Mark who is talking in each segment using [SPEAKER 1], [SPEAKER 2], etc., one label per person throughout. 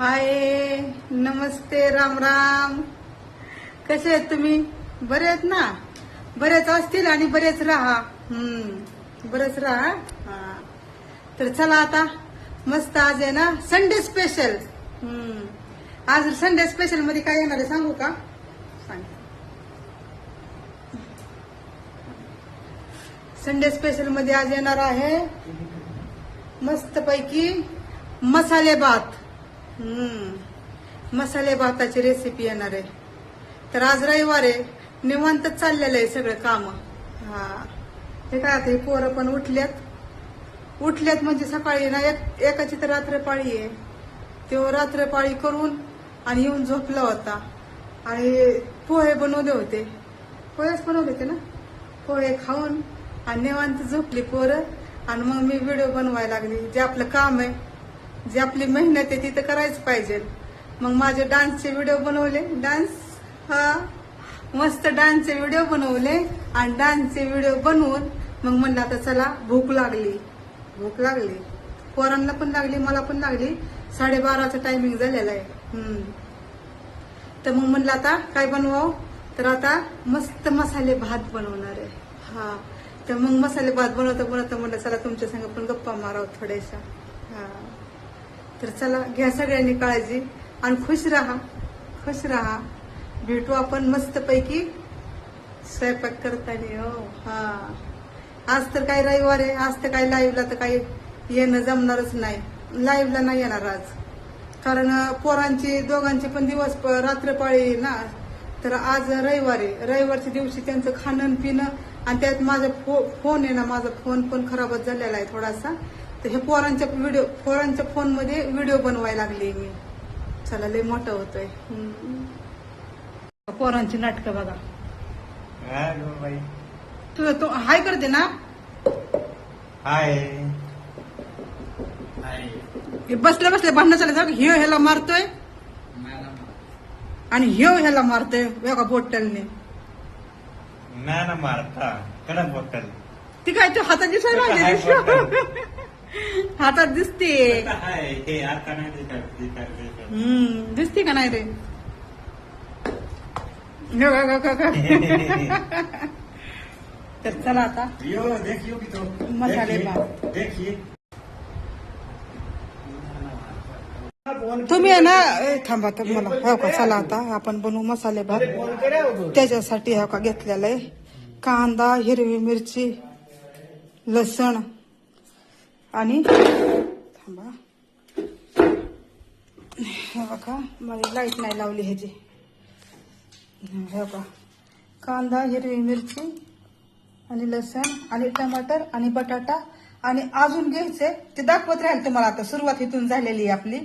[SPEAKER 1] हाय नमस्ते राम राम. कसे आहेत तुम्ही? बरे आहेत ना? बरेच असतील आणि बरेच राहा. हम्म बरेच राहा तर चला आता. मस्त आज आहे ना संडे स्पेशल हम्म. आज संडे स्पेशलमध्ये काय येणार आहे सांगू का? सांग. संडे स्पेशलमध्ये आज येणार आहे मस्त पैकी मसाले भात हम्म. मसाले भाताची रेसिपी येणार आहे. तर आज रविवार आहे. निवांत चाललेलं आहे सगळं काम. हा. हे काय आता हे पोरं पण उठल्यात. उठल्यात म्हणजे सकाळी ना एक एकाची तर रात्रपाळी आहे. तेव्हा रात्रपाळी करून आणि येऊन झोपला होता. आणि पोहे बनवले होते. पोहेच बनवले होते ना? पोहे खाऊन आणि निवांत झोपली पोरं. आणि मग मी व्हिडिओ बनवायला लागली. जे आपलं काम आहे जे आपली मेहनत आहे ती तर करायच पाहिजे. मग माझे डान्सचे व्हिडिओ बनवले. डान्स हा मस्त डान्सचे व्हिडिओ बनवले आणि डान्सचे व्हिडिओ बनवून मग म्हणलं आता चला भूक लागली. भूक लागली. पोरांना पण लागली मला पण लागली. साडेबाराचा टायमिंग झालेला आहे. हम्म. तर मग म्हणलं आता काय बनवावं? तर आता मस्त मसाले भात बनवणार आहे. हा. तर मग मसाले भात बनवता बनवता म्हणलं चला तुमच्या संग पण गप्पा मारावं थोड्याशा. तर चला घ्या सगळ्यांनी काळजी आणि खुश राहा खुश राहा. भेटू आपण मस्तपैकी. स्वयंपाक करताना हो हा. आज तर काय रविवार आहे आज तर काय लाईव्हला तर काही येणं जमणारच नाही. लाईव्हला नाही येणार आज. कारण पोरांची दोघांचे पण दिवस प- रात्रपाळी आहे ना. तर आज रविवार आहे. रविवारच्या दिवशी त्यांचं खाणं पिणं आणि त्यात माझा फो फोन आहे ना माझा फोन पण खराबच झालेला आहे थोडासा. तर हे पोरांच्या व्हिडिओ पोरांच्या फोनमध्ये व्हिडिओ बनवायला लागली मी. चला लय मोठा होतोय. पोरांची नाटकं बघा.
[SPEAKER 2] हाय गो बाई.
[SPEAKER 1] तुझं तो हाय करते ना?
[SPEAKER 2] हाय. हाय.
[SPEAKER 1] हे बसल्या बसल्या भांडणं चालत ह्यो ह्याला मारतोय. आणि ह्यो ह्याला मारतोय. एका बोटलने.
[SPEAKER 2] ना ना मारता कडा बॉटल.
[SPEAKER 1] ती काय तू
[SPEAKER 2] हाय
[SPEAKER 1] लागली हातात दिसते.
[SPEAKER 2] हे
[SPEAKER 1] हम्म दिसते का नाही रे ह्यो का- का- का- का. तर चला आता.
[SPEAKER 2] यो देखियो की तो
[SPEAKER 1] मसाले तुम्ही आहे ना थांबा तर मला. हो का चला आता. आपण बनवू मसाले भात. त्याच्यासाठी हो का घेतलेला आहे. कांदा हिरवी मिरची लसण. आणि थांबा. हे बघा मला लाइट नाही लावली ह्याची. हे बघा कांदा हिरवी मिरची आणि लसण आणि टमाटर आणि बटाटा आणि अजून घ्यायचे ते दाखवत राहील तुम्हाला आता. सुरुवात इथून झालेली आहे आपली.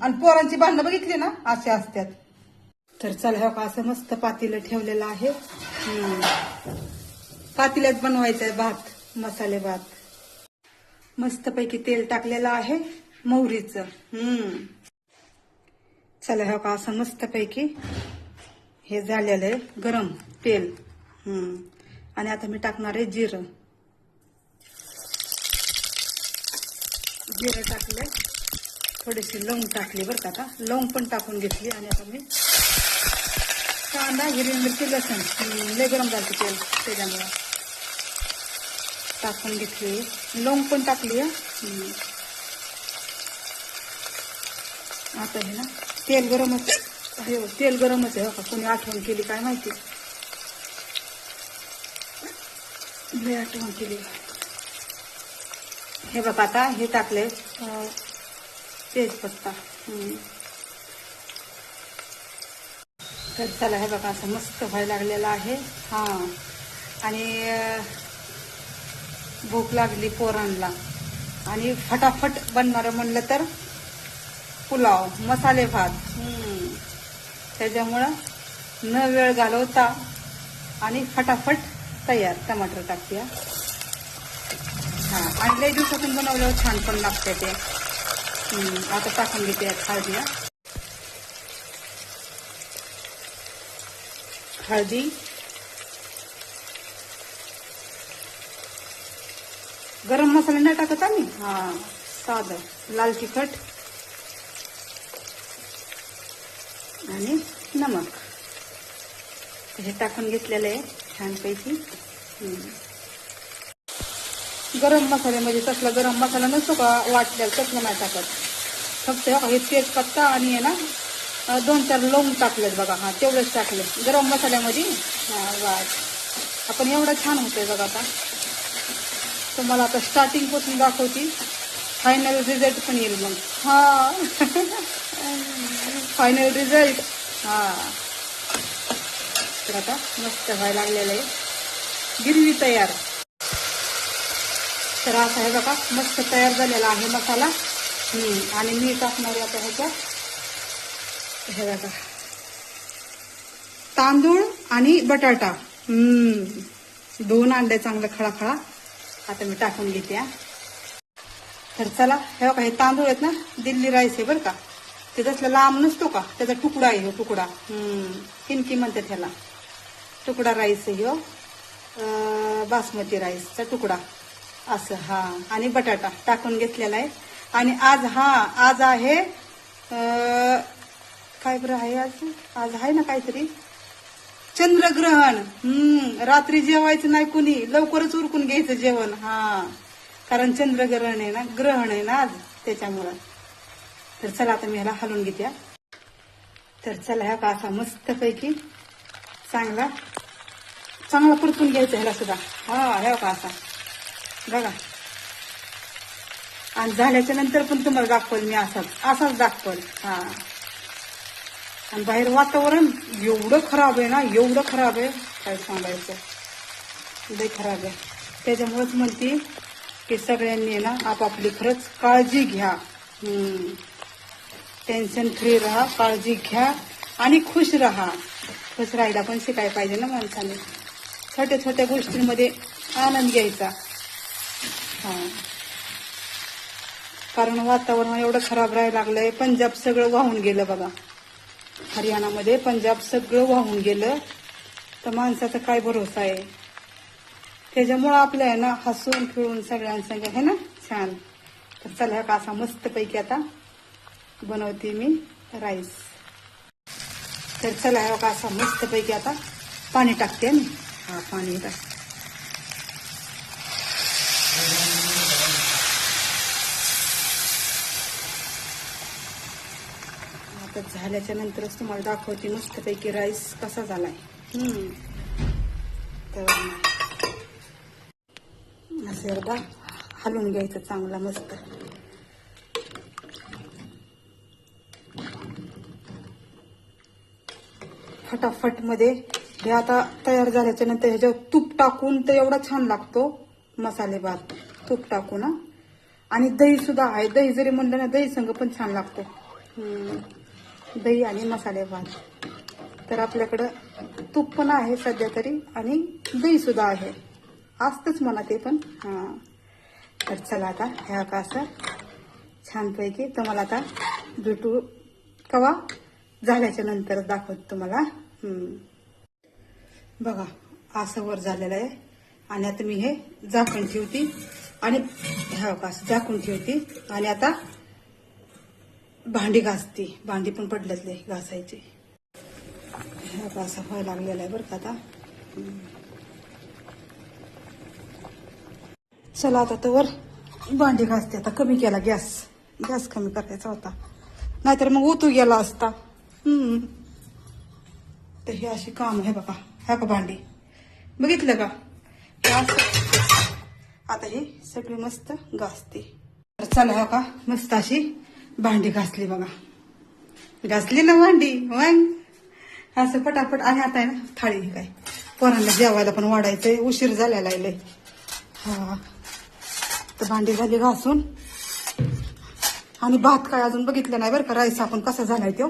[SPEAKER 1] आणि पोरांची भांडणं बघितली ना? असे असतात. तर चल हे असं मस्त पातीलं ठेवलेलं आहे. हम्म. पातील्यात बनवायचं आहे भात मसाले भात. मस्तपैकी तेल टाकलेलं आहे मोहरीचं हम्म. चला हो का असं मस्तपैकी हे झालेलं आहे गरम तेल. हम्म. आणि आता मी टाकणार आहे जिरं. जिरं टाकलं थोडीशी लवंग टाकली बरं का आता. लवंग पण टाकून घेतली आणि आता मी कांदा हिरवी मिरची लसण. लय गरम झालं तेल त्याच्यामुळे. टाकून घेतली. लवंग पण टाकली आहे आता हे ना तेल गरमच हे हो, तेल गरमच आहे का कोणी आठवण केली काय माहिती? लय आठवण केली. हे बघा आता हे टाकले तेजपत्ता तर चला हे बघा असं मस्त व्हायला लागलेलं आहे. हा. आणि भूक लागली पोरांना आणि फटाफट बनणार म्हणलं तर पुलाव मसाले भात. त्याच्यामुळं न वेळ घालवता आणि फटाफट तयार टमाटर टाकते हा. आणि लई दिवसातून बनवल्यावर छान पण लागते ते आता टाकून घेते हळदी. हळदी गरम मसाला नाही टाकत आम्ही? हा साधं. लाल तिखट. आणि नमक. हे टाकून घेतलेलं आहे छानपैकी. गरम गरम मसाल्यामध्ये म्हणजे तसला गरम मसाला नसतो का? वाटलेला तसलं नाही टाकत. फक्त हे हे तेजपत्ता आणि आहे ना दोन चार लोंग टाकलेत बघा. हा तेवढंच टाकलं गरम मसाल्यामध्ये. हा वाट. आपण एवढं छान होतंय बघा आता. तुम्हाला आता स्टार्टिंगपासून दाखवते. फायनल रिझल्ट पण येईल मग. हा. फायनल रिझल्ट हा. तर आता मस्त व्हायला लागलेलं आहे. गिरवी तयार. तर असा आहे बघा मस्त तयार झालेला आहे मसाला. आणि मी टाकणार आहे आता ह्याच्यात. हे बघा. तांदूळ आणि बटाटा. हम्म. दोन अंडे चांगलं खळाखळा. आता मी टाकून घेते तर चला हे बघा हे तांदूळ आहेत ना दिल्ली राईस आहे बरं का. ते तसलं लांब नसतो का त्याचा तुकडा आहे हो तुकडा. किनकी म्हणते त्याला तुकडा राईस आहे हो. बासमती राईसचा तुकडा. असं हा. आणि बटाटा टाकून घेतलेला आहे. आणि आज हा आज आहे काय बरं आहे आज आज आहे ना काहीतरी? चंद्रग्रहण. हम्म रात्री जेवायचं नाही कुणी. लवकरच उरकून घ्यायचं जेवण. हा. कारण चंद्रग्रहण आहे ना ग्रहण आहे ना आज त्याच्यामुळं. तर चला आता मी ह्याला हलवून घेते. तर चला ह्या का असा मस्तपैकी चांगला चांगला परतून घ्यायचा ह्याला सुद्धा. हा ह्या का असा. बघा. आणि झाल्याच्यानंतर पण तुम्हाला दाखवल मी असाच. असाच दाखवल. हा. आणि बाहेर वातावरण एवढं खराब आहे ना एवढं खराब आहे काय सांगायचं? लय खराब आहे. त्याच्यामुळेच म्हणते की सगळ्यांनी ना आपापली खरंच काळजी घ्या. टेन्शन फ्री राहा काळजी घ्या आणि खुश राहा. खुश राहायला पण शिकायला पाहिजे ना माणसाने. छोट्या छोट्या गोष्टींमध्ये आनंद घ्यायचा. हा. कारण वातावरण एवढं खराब राहायला लागलंय पंजाब सगळं वाहून गेलं बघा. हरियाणामध्ये पंजाब सगळं वाहून गेलं. तर माणसाचा काय भरोसा आहे? त्याच्यामुळं आपलं आहे ना हसून खेळून सगळ्यांसंग आहे ना? छान. तर चला का असा मस्तपैकी आता बनवते मी राईस. तर चला का असा मस्तपैकी आता पाणी टाकते मी. हा पाणी टाकते. तर झाल्याच्या नंतरच तुम्हाला दाखवते मस्तपैकी राईस कसा झालाय. हम्म. तर असं एकदा हलवून घ्यायचं चांगला मस्त. फटाफटमध्ये हे आता तयार झाल्याच्यानंतर ह्याच्यावर तूप टाकून तर एवढा छान लागतो मसाले भात. तूप टाकून आणि दही सुद्धा आहे. दही जरी म्हणलं ना दही संग पण छान लागतो. हम्म. दही आणि मसाले भात. तर आपल्याकडं तूप पण आहे सध्या तरी आणि दही सुद्धा आहे. असतंच म्हणा ते पण. हां. तर चला आता ह्या का असं छानपैकी तुम्हाला आता भेटू कवा? झाल्याच्यानंतर दाखवत तुम्हाला. बघा असं वर झालेलं आहे. आणि आता मी हे झाकून ठेवते. आणि ह्या का असं झाकून ठेवते. आणि आता भांडी घासते. भांडी पण पडल्यातले घासायची. ह्या व्हायला लागलेला आहे बरं का आता. चला आता तर भांडी घासते. आता कमी केला गॅस. गॅस कमी करायचा होता. नाहीतर मग ओतू गेला असता. हम्म. तर हे अशी काम आहे बाबा. ह्या का भांडी. बघितलं का? आता हे सगळी मस्त घासते. तर चला हा का? मस्त अशी भांडी घासली बघा. घासली ना भांडी मग? असं पटापट आणि आता आहे ना थाळी ही काय पोरांना जेवायला पण वाढायचंय उशीर झालेला आहे हा. तर भांडी झाली घासून. आणि भात काय अजून बघितलं नाही बरं का राईस आपण कसा झालाय तो.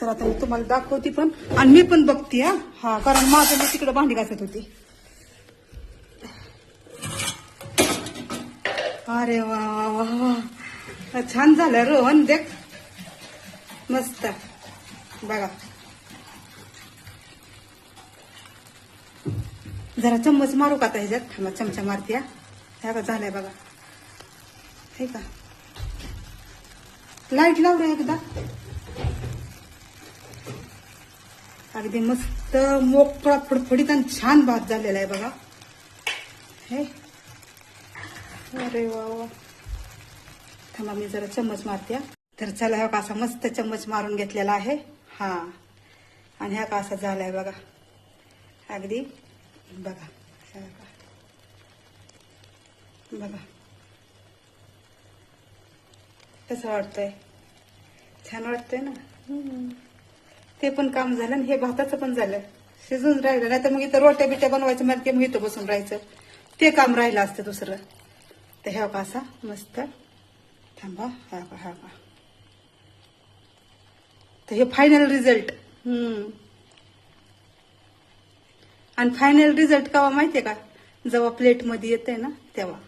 [SPEAKER 1] तर आता मी तुम्हाला दाखवते पण. आणि मी पण बघते हा. हा कारण माझं मी तिकडे भांडी घासत होती. अरे वा वा वा वा. छान झालं रोहन हो, देख. मस्त. बघा. जरा चम्मच मारू का आता ह्याच्यात? थांबा चमचा मारते ह्या का झालाय बघा. हे का? लाइट लाव रे एकदा. अगदी मस्त मोकळा फडफडीत आणि छान भात झालेला आहे बघा. हे. अरे वा. थांबा मी जरा चम्मच मारते. तर चला हा कासा मस्त चम्मच मारून घेतलेला आहे. हा. आणि हा कासा झालाय बघा. अगदी बघा. बघा. कसं वाटतंय? छान वाटतंय ना. ते पण काम झालं आणि हे भाताचं पण झालं. शिजून राहिलं. नाही तर मग इथं रोट्या बिट्या बनवायचं मला ते मग इथं बसून राहायचं. ते काम राहिलं असतं दुसरं. तर ह्या का असा मस्त थांबा हा का हा. का तर हे फायनल रिझल्ट हम्म. आणि फायनल रिझल्ट केव्हा माहितीये का? जेव्हा प्लेटमध्ये येते ना तेव्हा.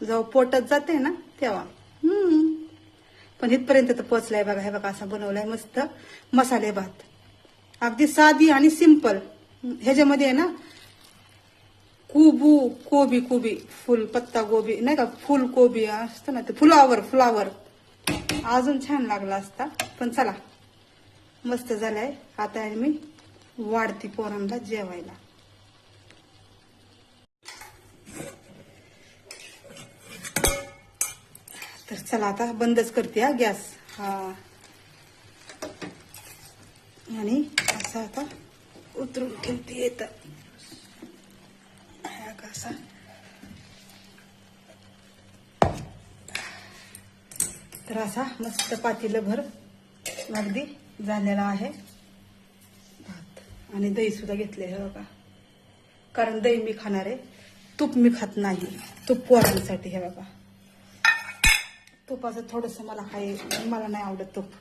[SPEAKER 1] जेव्हा पोटात जाते ना तेव्हा. हम्म. पण इथपर्यंत तर पोचलाय बघा हे बघा असा बनवलाय मस्त. मसाले भात अगदी साधी आणि सिंपल ह्याच्यामध्ये आहे ना कुबू कोबी कोबी फुल पत्ता गोबी नाही का फुल कोबी असतं ना ते फुलावर फ्लावर. अजून छान लागला असता पण चला. मस्त झालाय. आता मी वाढती पोरांना जेवायला. तर चला आता बंदच करते हा गॅस. हा. आणि असं आता उतरून ठेवते येत casa. तर असा मस्त पातीलं भर अगदी झालेला आहे. भात. आणि दही सुद्धा घेतले हे बघा. कारण दही मी खाणार आहे. तूप मी खात नाही. तूप पोरांसाठी हे बघा. तुपाचं थोडस मला काही मला नाही आवडत तूप.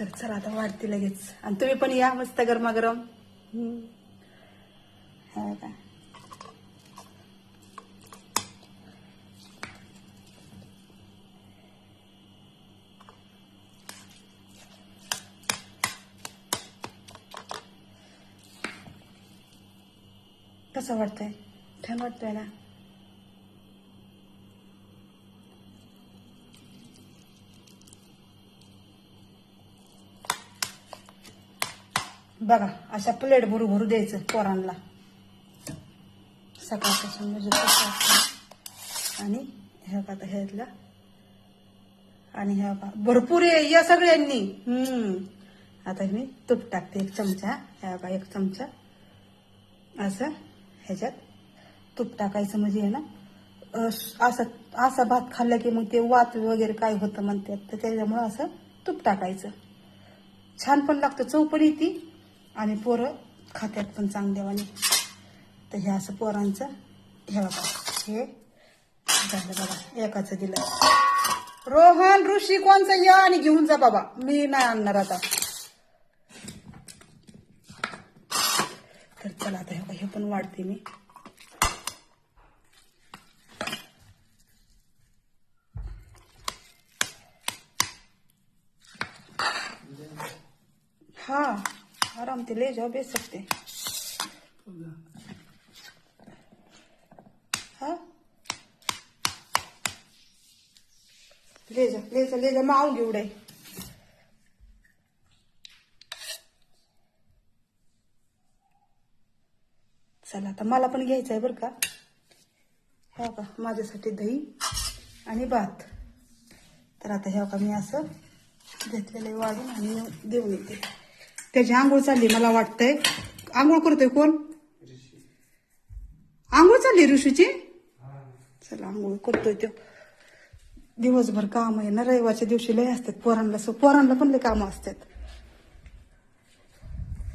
[SPEAKER 1] तर चला आता वाढते लगेच. आणि तुम्ही पण या मस्त गरमागरम. हम्म. बघा. कसं वाटतंय? छान वाटतंय ना? बघा अशा प्लेट भरू भरू द्यायचं पोरांना. सकाळपासून म्हणजे कसं असतं. आणि हे बघा आता ह्यातला. आणि हे बघा भरपूर या सगळ्यांनी. हम्म. आता मी तूप टाकते एक चमचा. ह्या बा एक चमचा. असं. ह्याच्यात तूप टाकायचं म्हणजे आहे ना अं, असं असा भात खाल्ला की मग ते वात वगैरे काय होतं म्हणतात तर त्याच्यामुळं असं तूप टाकायचं. छान पण लागतं चव पण येते आणि पोरं खात्यात पण चांगल्यावाने तर हे असं पोरांचं हे बघा हे झालं बघा एकाचं दिलं. रोहन ऋषी कोणचं? या आणि घेऊन जा बाबा. मी नाही आणणार आता तर चला आता हे बघा, हे पण वाढते मी. हाँ आराम से ले जाओ बेच सकते हाँ? ले जा ले जा ले जा मैं आऊंगी उड़े चला आता मला पण घ्यायचं आहे बरं का? हो का माझ्यासाठी दही आणि भात. तर आता हे का मी असं घेतलेलं आहे वाढून आणि देऊन येते. त्याची आंघोळ चालली मला वाटतंय. आंघोळ करतोय कोण? आंघोळ चालली ऋषीची? चला आंघोळ करतोय तो. दिवसभर काम आहे ना रविवारच्या दिवशी लय असतात पोरांना सो पोरांना पण लय काम असतात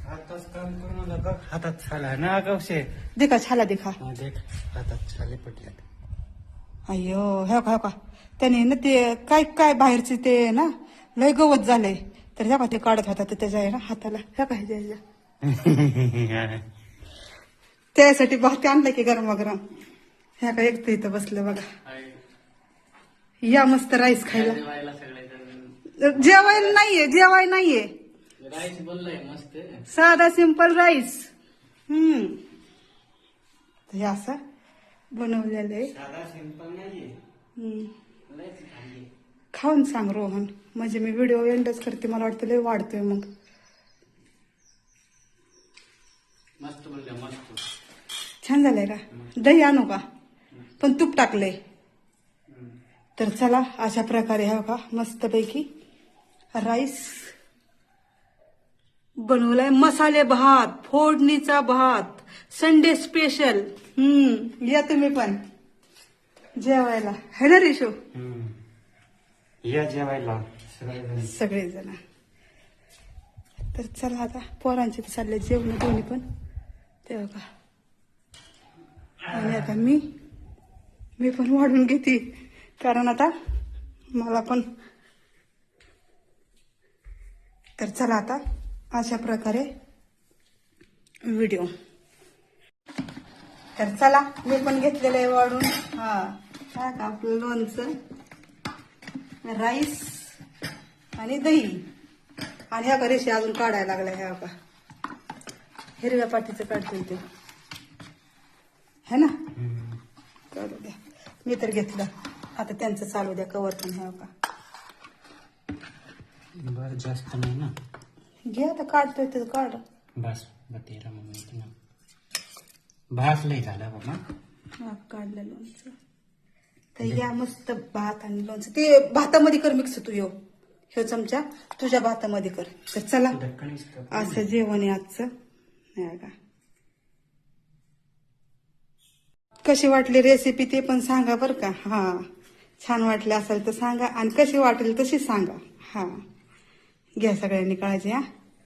[SPEAKER 2] हातात हातात छाला ना कौशे
[SPEAKER 1] देखा छाला देखा.
[SPEAKER 2] देख हातात छाले पडल्यात
[SPEAKER 1] अय्यो हे का हे का त्याने ना ते काय काय बाहेरचे ते ना लय गवत झालंय. तर ह्या का ते काढत होता ते त्याच्या आहे ना हाताला. ह्या काय द्यायच्या त्यासाठी भात आणलं की गरमागरम. ह्या का एकटं इथं बसलं बघा. या मस्त राईस खायला. जेवायला नाहीये जेवाय नाहीये.
[SPEAKER 3] राईस बोललाय मस्त.
[SPEAKER 1] साधा सिंपल राईस. हम्म. हे असं बनवलेलं आहे.
[SPEAKER 2] साधा सिंपल नाहीये.
[SPEAKER 1] खाऊन सांग रोहन. म्हणजे मी व्हिडिओ एंडच करते मला वाटतं लय वाढतोय मग.
[SPEAKER 3] मस्त बोलल्या मस्त.
[SPEAKER 1] छान झालंय का? दही आणू का? पण तूप टाकलंय. तर चला अशा प्रकारे हा का? मस्तपैकी राईस बनवलाय मसाले भात फोडणीचा भात संडे स्पेशल हम्म या तुम्ही पण. जेवायला. है ना रिशू.
[SPEAKER 2] या जेवायला सगळेजण.
[SPEAKER 1] तर चला आता पोरांचे चालले जेवण दोन्ही पण. तेव्हा का आणि आता मी मी पण वाढून घेते. कारण आता मला पण तर चला आता. अशा प्रकारे व्हिडिओ तर चला मी पण घेतलेलं आहे वाढून. हा काय का आपलं लोणचं? राईस आणि दही. आणि ह्या का रेषे अजून काढायला लागल्या ह्या का हिरव्या पाठीचं काढते ते. है ना? चालू द्या. मी तर घेतलं. आता त्यांचं चालू द्या कवर पण ह्या का
[SPEAKER 2] जास्त नाही ना.
[SPEAKER 1] घे आता काढतोय तर काढ.
[SPEAKER 2] बस बतेरा मग ना. भास लय झाला बाबा.
[SPEAKER 1] हा काढलं लोणचं. तर या मस्त भात आणि लोणचं. ते भातामध्ये कर मिक्स तू येऊ ह्यो चमचा तुझ्या भातामध्ये कर. तर चला. असं जेवण आहे आजचं. नाही का कशी वाटली रेसिपी ते पण सांगा बरं का? हा. छान वाटली असेल तर सांगा आणि कशी वाटेल तशी सांगा. हा. घ्या सगळ्यांनी काळजी हा.